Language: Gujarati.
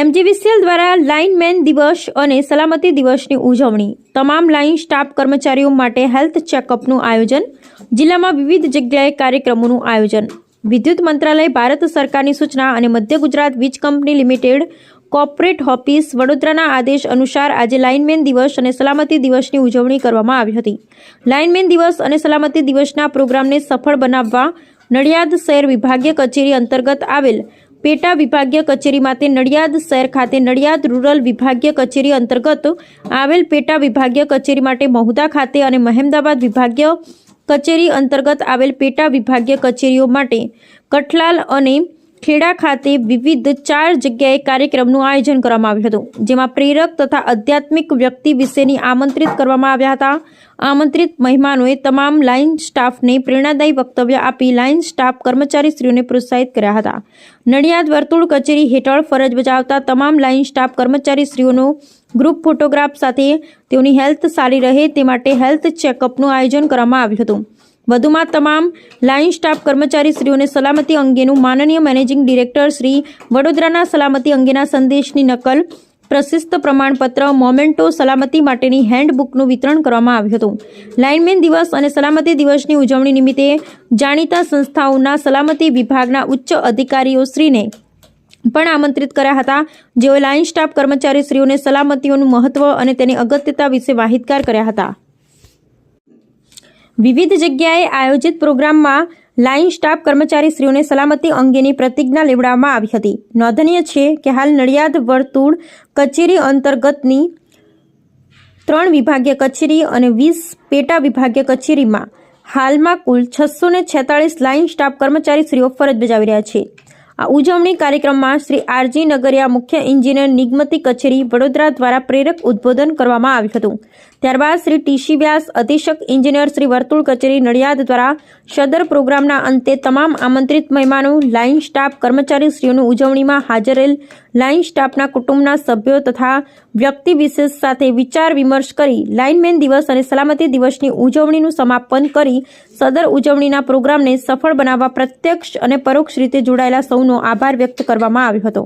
એમજીવીસીએલ દ્વારા લાઇનમેન દિવસ અને સલામતી દિવસની ઉજવણી. તમામ લાઇન સ્ટાફ કર્મચારીઓ માટે હેલ્થ ચેકઅપનું આયોજન, જિલ્લામાં વિવિધ જગ્યાએ કાર્યક્રમોનું આયોજન. વિદ્યુત મંત્રાલય, ભારત સરકારની સૂચના અને મધ્ય ગુજરાત વીજ કંપની લિમિટેડ કોર્પોરેટ ઓફિસ વડોદરાના આદેશ અનુસાર આજે લાઇનમેન દિવસ અને સલામતી દિવસની ઉજવણી કરવામાં આવી હતી. લાઇનમેન દિવસ અને સલામતી દિવસના પ્રોગ્રામને સફળ બનાવવા નડિયાદ શહેર વિભાગીય કચેરી અંતર્ગત આવેલ પેટા વિભાગીય કચેરી માટે નડિયાદ શહેર ખાતે નડિયાદ રૂરલ વિભાગીય કચેરી અંતર્ગત આવેલ પેટા વિભાગીય કચેરી માટે મહુદા ખાતે અને મહેમદાબાદ વિભાગીય કચેરી અંતર્ગત આવેલ પેટા વિભાગીય કચેરીઓ માટે કઠલાલ અને ખેડા ખાતે વિવિધ ચાર જગ્યાએ કાર્યક્રમનું આયોજન કરવામાં આવ્યું હતું, જેમાં પ્રેરક તથા આધ્યાત્મિક વ્યક્તિ વિશેની આમંત્રિત કરવામાં આવ્યા હતા. આમંત્રિત મહેમાનોએ તમામ લાઇન સ્ટાફને પ્રેરણાદાયી વક્તવ્ય આપી લાઇન સ્ટાફ કર્મચારીશ્રીઓને પ્રોત્સાહિત કર્યા હતા. નડિયાદ વર્તુળ કચેરી હેઠળ ફરજ બજાવતા તમામ લાઇન સ્ટાફ કર્મચારીશ્રીઓનો ગ્રુપ ફોટોગ્રાફ સાથે તેઓની હેલ્થ સારી રહે તે માટે હેલ્થ ચેકઅપનું આયોજન કરવામાં આવ્યું હતું. વધુમાં તમામ લાઇન સ્ટાફ કર્મચારીશ્રીઓને સલામતી અંગેનું માનનીય મેનેજિંગ ડિરેક્ટર શ્રી વડોદરાના સલામતી અંગેના સંદેશની નકલ, પ્રશિસ્ત પ્રમાણપત્ર, મોમેન્ટો સલામતી માટેની હેન્ડબુકનું વિતરણ કરવામાં આવ્યું હતું. લાઇનમેન દિવસ અને સલામતી દિવસની ઉજવણી નિમિત્તે જાણીતા સંસ્થાઓના સલામતી વિભાગના ઉચ્ચ અધિકારીઓશ્રીને પણ આમંત્રિત કર્યા હતા. જેઓએ લાઇન સ્ટાફ કર્મચારીશ્રીઓને સલામતીઓનું મહત્વ અને તેની અગત્યતા વિશે માહિતગાર કર્યા હતા. વિવિધ જગ્યાએ આયોજિત પ્રોગ્રામમાં લાઇન સ્ટાફ કર્મચારીશ્રીઓને સલામતી અંગેની પ્રતિજ્ઞા લેવડાવવામાં આવી હતી. નોંધનીય છે કે હાલ નડિયાદ વર્તુળ કચેરી અંતર્ગતની ત્રણ વિભાગીય કચેરી અને વીસ પેટા વિભાગીય કચેરીમાં હાલમાં કુલ છસો ને છેતાળીસ લાઇન સ્ટાફ કર્મચારીશ્રીઓ ફરજ બજાવી રહ્યા છે. આ ઉજવણી કાર્યક્રમમાં શ્રી આરજી નગરિયા મુખ્ય એન્જિનિયર નિગમતી કચેરી વડોદરા દ્વારા પ્રેરક ઉદ્બોધન કરવામાં આવ્યું હતું. ત્યારબાદ શ્રી ટીસી વ્યાસ, અધિક્ષક એન્જિનિયર શ્રી વર્તુળ કચેરી નડિયાદ દ્વારા સદર પ્રોગ્રામના અંતે તમામ આમંત્રિત મહેમાનો, લાઇન સ્ટાફ કર્મચારીશ્રીઓની ઉજવણીમાં હાજરેલ લાઇન સ્ટાફના કુટુંબના સભ્યો તથા વ્યક્તિ વિશેષ સાથે વિચાર વિમર્શ કરી લાઇનમેન દિવસ અને સલામતી દિવસની ઉજવણીનું સમાપન કરી સદર ઉજવણીના પ્રોગ્રામને સફળ બનાવવા પ્રત્યક્ષ અને પરોક્ષ રીતે જોડાયેલા સૌનો આભાર વ્યક્ત કરવામાં આવ્યો હતો.